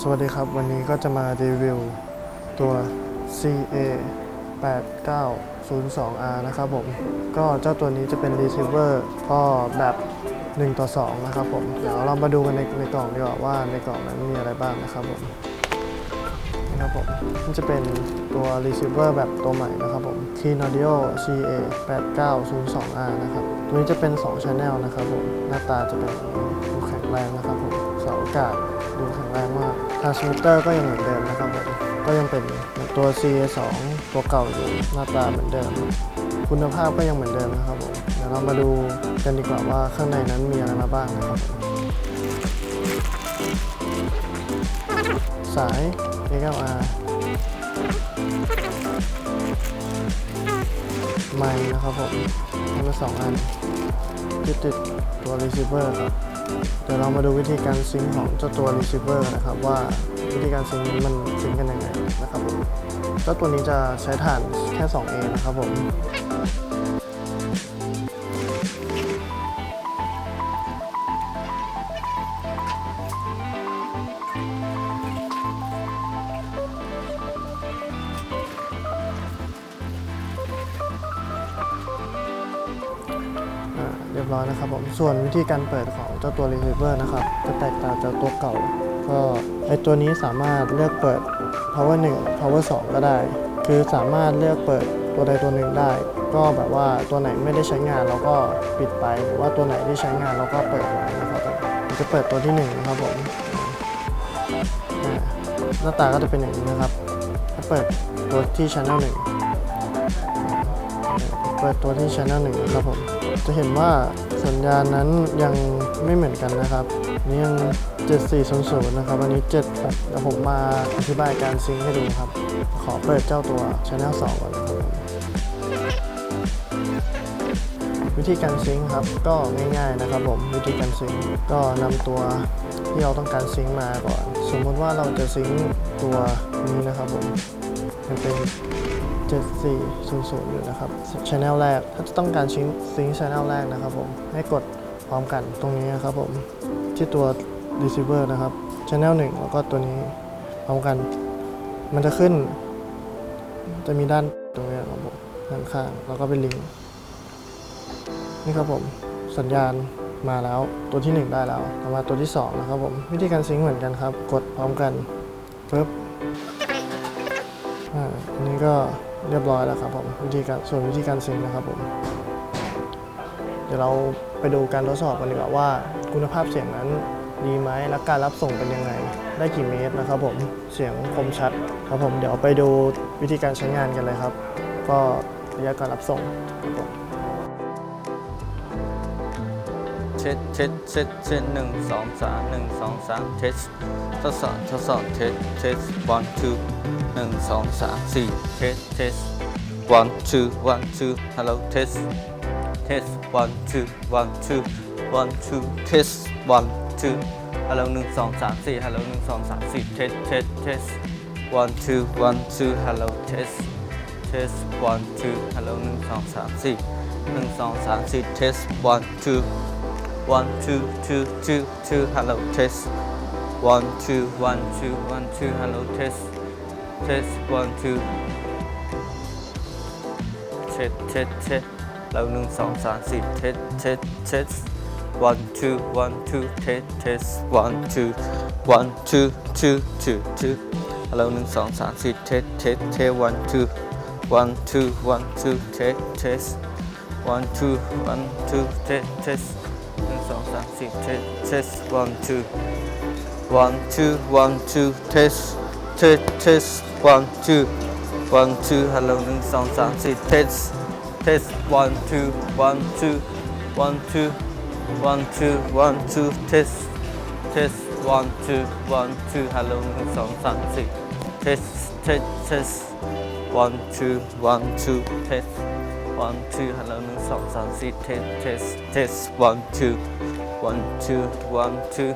สวัสดีครับ วันนี้ก็จะมารีวิวตัว CA 8902R นะครับผม ก็เจ้าตัวนี้จะเป็น receiver ก็แบบ 1 ต่อ 2 นะครับผม เดี๋ยวเรามาดูกันในในกล่องดีกว่าว่าในกล่องนั้นมีอะไรบ้างนะครับผมนะครับผมนี่จะเป็นตัว receiver แบบตัวใหม่นะครับผม Key Audio CA 8902R นะครับ ตัวนี้จะเป็น 2 channel นะครับผม หน้าตาจะเป็นดูแข็งแรงนะครับผมเสาอากาศ ดูแข็งแรงมาก transmitter ก็ยังเหมือนเดิมนะครับผมก็ยังเป็นตัว CA2 ตัวเก่าอยู่หน้าตาเหมือนเดิม คุณภาพก็ยังเหมือนเดิมนะครับผมเดี๋ยวเรามาดูกันดีกว่าว่าข้างในนั้นมีอะไรมาบ้างนะครับผมสาย XLR ไมค์นะครับผมทั้งสองอันที่ติดตัว receiver ครับ เดี๋ยวเรามาดูวิธีการซิงของเจ้าตัว receiver นะครับว่าวิธีการซิงนี้มันซิงกันยังไงนะครับผมเจ้าตัวนี้จะใช้ฐานแค่ 2A นะครับผม ยบร้อยนะครับผมส่วนวิธีการเปิดของเจ้าตัว receiver นะครับ จะแตกต่างจากตัวเก่า ก็ไอตัวนี้สามารถเลือกเปิด power 1 power 2 ก็ได้ คือสามารถเลือกเปิดตัวใดตัวหนึ่งได้ ก็แบบว่าตัวไหนไม่ได้ใช้งานเราก็ปิดไปหรือว่าตัวไหนที่ใช้งานเราก็เปิดไว้นะครับผมผมจะเปิดตัวที่หนึ่งนะครับผมอ่หน้าตาก็จะเป็นอย่างนี้นะครับถ้าเปิดตัวที่ channel 1เปิดตัวที่ Channel 1นะครับผม จะเห็นว่าสัญญาณนั้นยังไม่เหมือนกันนะครับนี่ยัง 7400 นะครับ อันนี้ 76เดี๋ยวผมมาอธิบายการซิงค์ให้ดูครับ ขอเปิดเจ้าตัว Channel 2 ก่อนนะครับวิธีการซิงค์ครับก็ง่ายๆนะครับผมวิธีการซิงค์ก็นำตัวที่เราต้องการซิงค์มาก่อน สมมติว่าเราจะซิงค์ตัวนี้นะครับผมเป็น 7400 อยู่นะครับช anel แรก ถ้าจะต้องการซิงซิงช anel แรกนะครับผม ให้กดพร้อมกันตรงนี้นะครับผม ที่ตัว receiver นะครับ channel 1 แล้วก็ตัวนี้พร้อมกัน มันจะขึ้น จะมีด้านตรงนี้ครับผม ด้านข้าง แล้วก็เป็นลิงก์นี่ครับผม สัญญาณมาแล้ว ตัวที่ 1 ได้แล้วต่อมาตัวที่ 2 นะครับผม วิธีการซิงค์เหมือนกันครับ กดพร้อมกันปึ๊บอ่าอันนี้ก็ เรียบร้อยแล้วครับผมวิธีการส่วนวิธีการซิงค์นะครับผมเดี๋ยวเราไปดูการทดสอบกันดีกว่าว่า คุณภาพเสียงนั้นดีไหมและการรับส่งเป็นยังไง ได้กี่เมตรนะครับผมเสียงคมชัดครับผมเดี๋ยวไปดูวิธีการใช้งานกันเลยครับ ก็ระยะการรับส่งครับผมเช็ดเช็ดเช็ดเช็ดหนึ่งสองสามหนึ่งสองสามเช็ดทดสอบทดสอบเช็ดเช็ด one two หนึ่งสองสามสี่เช็ดเช็ด one two one two hello test test one two one two one two test one two hello หนึ่งสองสามสี่ hello หนึ่งสองสามสี่ test test test one two one two hello test test one two hello หนึ่งสองสามสี่หนึ่งสองสามสี่ test one two one two two two two hello test one two one two one two hello test test one two เช็ดเช็ดเช็ดเราหนึ่งสองสามสี่เช็ดเช็ดเช็ด one two one two เช็ดเช็ด one two one two two two two เราหนึ่งสองสามสี่เช็ดเช็ดเช็ด one two one two one two เช็ดเช็ด one two one two เช็ดเช็ดหนึ่งสองสามสี่เช็ดเช็ด one two one two one two test test test one two one two hello หนึ่งสองสามสี่ test test one two one two one two one two one two test test one two one two hello หนึ่งสองสามสี่ test test test one two one two test one two hello หนึ่งสองสามสี่ test test test one two one two one two